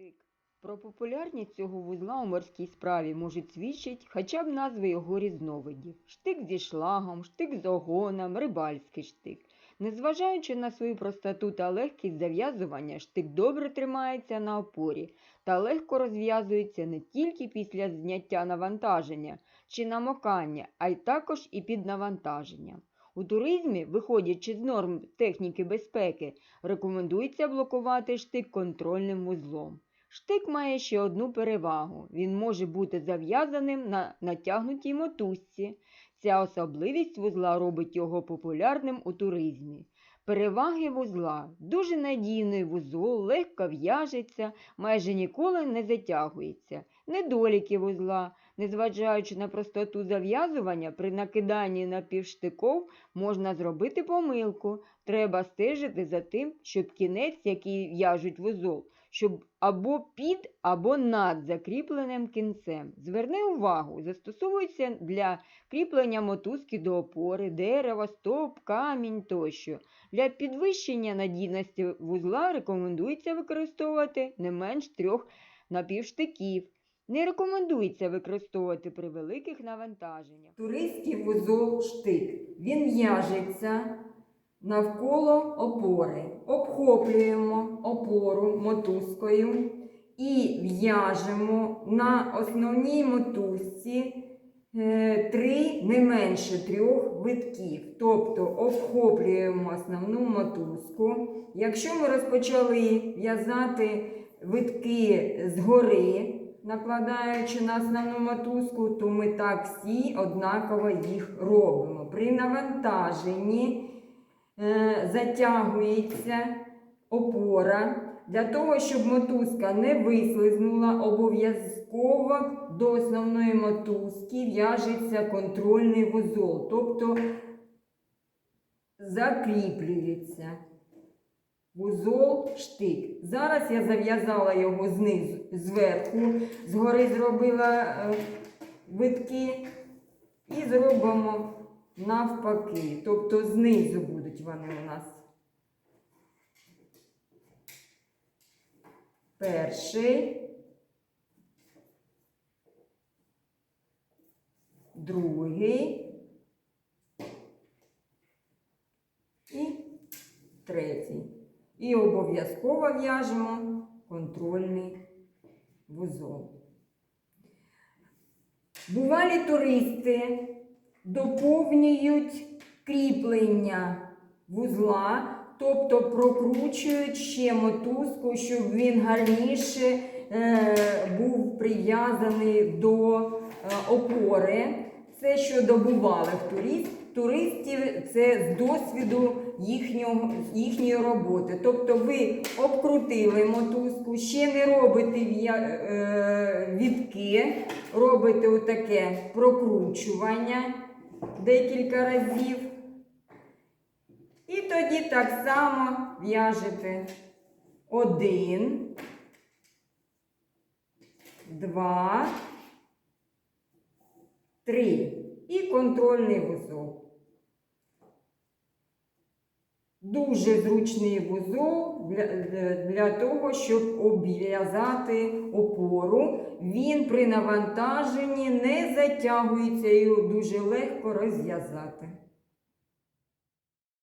Штик. Про популярність цього вузла у морській справі можуть свідчити хоча б назви його різновидів. Штик зі шлагом, штик з огоном, рибальський штик. Незважаючи на свою простоту та легкість зав'язування, штик добре тримається на опорі та легко розв'язується не тільки після зняття навантаження чи намокання, а й також і під навантаженням. У туризмі, виходячи з норм техніки безпеки, рекомендується блокувати штик контрольним вузлом. Штик має ще одну перевагу. Він може бути зав'язаним на натягнутій мотузці. Ця особливість вузла робить його популярним у туризмі. Переваги вузла дуже надійний вузол, легко в'яжеться, майже ніколи не затягується. Недоліки вузла, незважаючи на простоту зав'язування, при накиданні напівштиков можна зробити помилку. Треба стежити за тим, щоб кінець, який в'яжуть вузол, щоб або під, або над закріпленим кінцем. Зверни увагу, застосовується для кріплення мотузки до опори, дерева, стоп, камінь тощо. Для підвищення надійності вузла рекомендується використовувати не менш трьох напівштиків. Не рекомендується використовувати при великих навантаженнях. Туристський вузол штик. Він в'яжеться навколо опори. Обхоплюємо опору мотузкою і в'яжемо на основній мотузці е, три, не менше трьох витків. Тобто обхоплюємо основну мотузку. Якщо ми розпочали в'язати витки згори, накладаючи на основну мотузку, то ми так всі однаково їх робимо. При навантаженні е, затягується опора. Для того, щоб мотузка не вислизнула, обов'язково до основної мотузки в'яжеться контрольний вузол, тобто закріплюється вузол штик. Зараз я зав'язала його знизу, зверху, згори зробила е, витки і зробимо навпаки. Тобто знизу будуть вони у нас. Перший, другий і третій. І обов'язково в'яжемо контрольний вузол. Бувалі туристи доповнюють кріплення вузла, тобто прокручують ще мотузку, щоб він гарніше е, був прив'язаний до е, опори. Це що добували в турист, туристів, це з досвіду їхнього, їхньої роботи. Тобто ви обкрутили мотузку, ще не робите е, відки, робите отаке прокручування декілька разів. І тоді так само в'яжете один, два, три. І контрольний вузол. Дуже зручний вузол для, для, для того, щоб обв'язати опору. Він при навантаженні не затягується його дуже легко розв'язати.